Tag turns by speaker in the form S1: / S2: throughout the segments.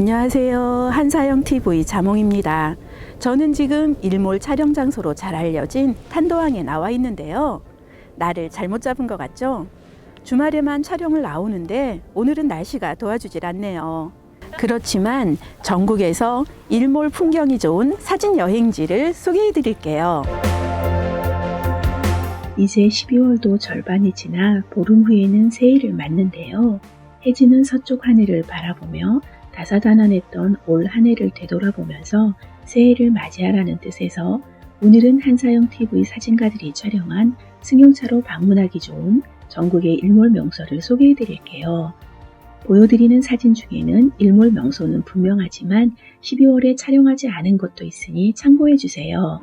S1: 안녕하세요. 한사영 TV 자몽입니다. 저는 지금 일몰 촬영 장소로 잘 알려진 탄도항에 나와 있는데요. 날을 잘못 잡은 것 같죠? 주말에만 촬영을 나오는데 오늘은 날씨가 도와주질 않네요. 그렇지만 전국에서 일몰 풍경이 좋은 사진 여행지를 소개해 드릴게요.
S2: 이제 12월도 절반이 지나 보름 후에는 새해를 맞는데요. 해지는 서쪽 하늘을 바라보며 다사다난했던 올 한 해를 되돌아보면서 새해를 맞이하라는 뜻에서 오늘은 한사영 TV 사진가들이 촬영한 승용차로 방문하기 좋은 전국의 일몰 명소를 소개해 드릴게요. 보여드리는 사진 중에는 일몰 명소는 분명하지만 12월에 촬영하지 않은 것도 있으니 참고해 주세요.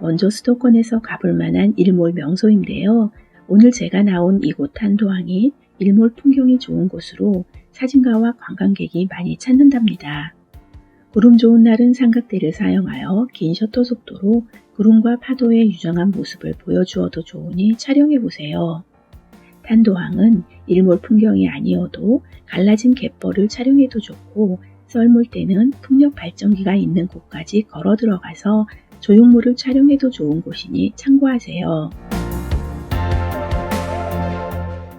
S2: 먼저 수도권에서 가볼 만한 일몰 명소인데요. 오늘 제가 나온 이곳 한도항이 일몰 풍경이 좋은 곳으로 사진가와 관광객이 많이 찾는답니다. 구름 좋은 날은 삼각대를 사용하여 긴 셔터 속도로 구름과 파도의 유정한 모습을 보여주어도 좋으니 촬영해보세요. 탄도항은 일몰 풍경이 아니어도 갈라진 갯벌을 촬영해도 좋고 썰물 때는 풍력 발전기가 있는 곳까지 걸어 들어가서 조형물을 촬영해도 좋은 곳이니 참고하세요.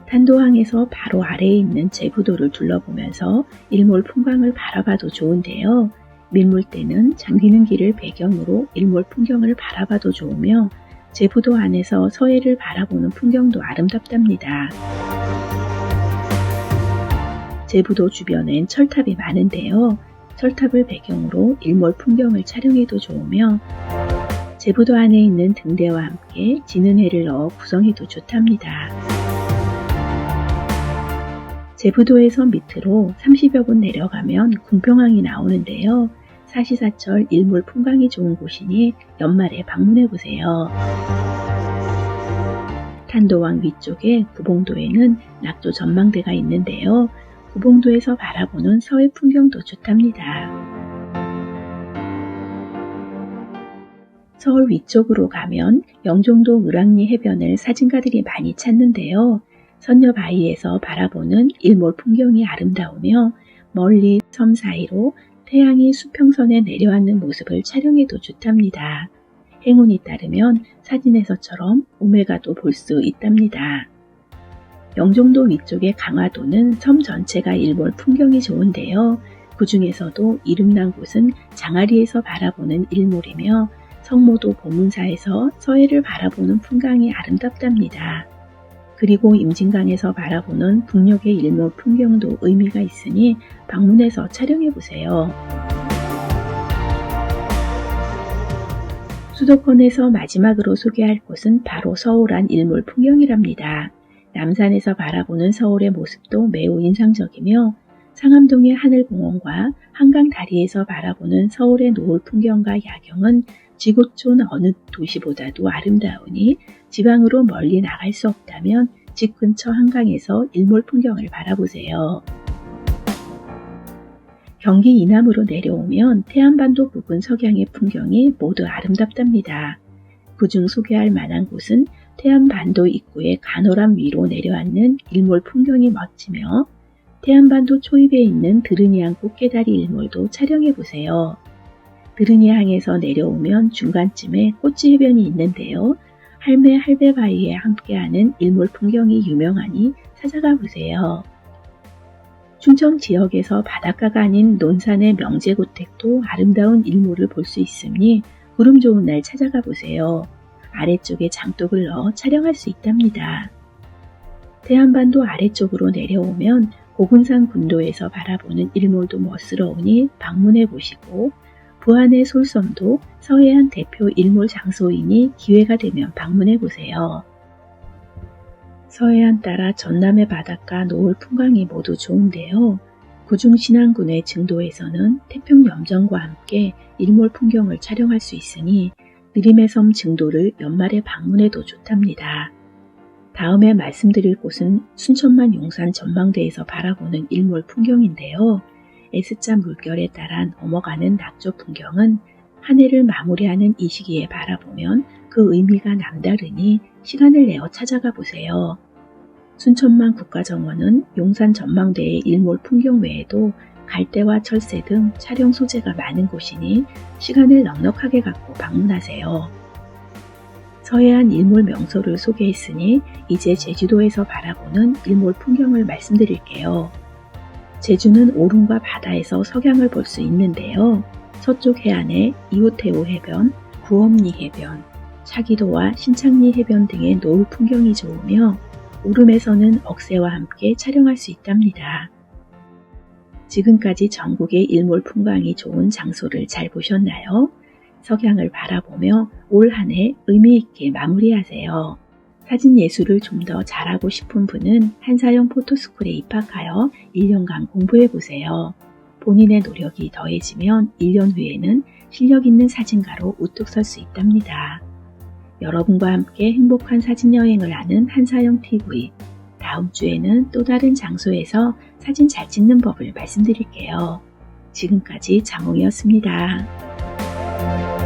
S2: 탄도항에서 바로 아래에 있는 제부도를 둘러보면서 일몰 풍광을 바라봐도 좋은데요. 밀물 때는 잠기는 길을 배경으로 일몰 풍경을 바라봐도 좋으며 제부도 안에서 서해를 바라보는 풍경도 아름답답니다. 제부도 주변엔 철탑이 많은데요. 철탑을 배경으로 일몰 풍경을 촬영해도 좋으며 제부도 안에 있는 등대와 함께 지는 해를 넣어 구성해도 좋답니다. 제부도에서 밑으로 30여 분 내려가면 궁평항이 나오는데요. 사시사철 일몰 풍광이 좋은 곳이니 연말에 방문해 보세요. 탄도왕 위쪽에 구봉도에는 낙도 전망대가 있는데요. 구봉도에서 바라보는 서해 풍경도 좋답니다. 서울 위쪽으로 가면 영종도 을왕리 해변을 사진가들이 많이 찾는데요. 선녀 바위에서 바라보는 일몰 풍경이 아름다우며 멀리 섬 사이로 태양이 수평선에 내려앉는 모습을 촬영해도 좋답니다. 행운이 따르면 사진에서처럼 오메가도 볼 수 있답니다. 영종도 위쪽의 강화도는 섬 전체가 일몰 풍경이 좋은데요. 그 중에서도 이름난 곳은 장아리에서 바라보는 일몰이며 성모도 보문사에서 서해를 바라보는 풍광이 아름답답니다. 그리고 임진강에서 바라보는 북녘의 일몰 풍경도 의미가 있으니 방문해서 촬영해 보세요. 수도권에서 마지막으로 소개할 곳은 바로 서울안 일몰 풍경이랍니다. 남산에서 바라보는 서울의 모습도 매우 인상적이며 상암동의 하늘공원과 한강 다리에서 바라보는 서울의 노을 풍경과 야경은 지구촌 어느 도시보다도 아름다우니 지방으로 멀리 나갈 수 없다면 집 근처 한강에서 일몰 풍경을 바라보세요. 경기 이남으로 내려오면 태안반도 부근 석양의 풍경이 모두 아름답답니다. 그중 소개할 만한 곳은 태안반도 입구의 간호람 위로 내려앉는 일몰 풍경이 멋지며 태안반도 초입에 있는 드르니안 꽃게다리 일몰도 촬영해보세요. 드르니항에서 내려오면 중간쯤에 꽃지 해변이 있는데요. 할매 할배바위에 함께하는 일몰 풍경이 유명하니 찾아가 보세요. 충청 지역에서 바닷가가 아닌 논산의 명제고택도 아름다운 일몰을 볼 수 있으니 구름 좋은 날 찾아가 보세요. 아래쪽에 장독을 넣어 촬영할 수 있답니다. 대한반도 아래쪽으로 내려오면 고군산 군도에서 바라보는 일몰도 멋스러우니 방문해 보시고 부안의 솔섬도 서해안 대표 일몰 장소이니 기회가 되면 방문해 보세요. 서해안 따라 전남의 바닷가 노을 풍광이 모두 좋은데요. 구중 신안군의 증도에서는 태평 염전과 함께 일몰 풍경을 촬영할 수 있으니 느림의 섬 증도를 연말에 방문해도 좋답니다. 다음에 말씀드릴 곳은 순천만 용산 전망대에서 바라보는 일몰 풍경인데요. S자 물결에 따라 넘어가는 낙조 풍경은 한 해를 마무리하는 이 시기에 바라보면 그 의미가 남다르니 시간을 내어 찾아가 보세요. 순천만 국가정원은 용산 전망대의 일몰 풍경 외에도 갈대와 철새 등 촬영 소재가 많은 곳이니 시간을 넉넉하게 갖고 방문하세요. 서해안 일몰 명소를 소개했으니 이제 제주도에서 바라보는 일몰 풍경을 말씀드릴게요. 제주는 오름과 바다에서 석양을 볼 수 있는데요. 서쪽 해안에 이호태오 해변, 구엄리 해변, 차기도와 신창리 해변 등의 노을 풍경이 좋으며 오름에서는 억새와 함께 촬영할 수 있답니다. 지금까지 전국의 일몰 풍광이 좋은 장소를 잘 보셨나요? 석양을 바라보며 올 한 해 의미 있게 마무리하세요. 사진 예술을 좀 더 잘하고 싶은 분은 한사형 포토스쿨에 입학하여 1년간 공부해 보세요. 본인의 노력이 더해지면 1년 후에는 실력 있는 사진가로 우뚝 설 수 있답니다. 여러분과 함께 행복한 사진 여행을 하는 한사형 TV. 다음 주에는 또 다른 장소에서 사진 잘 찍는 법을 말씀드릴게요. 지금까지 장홍이었습니다. thank you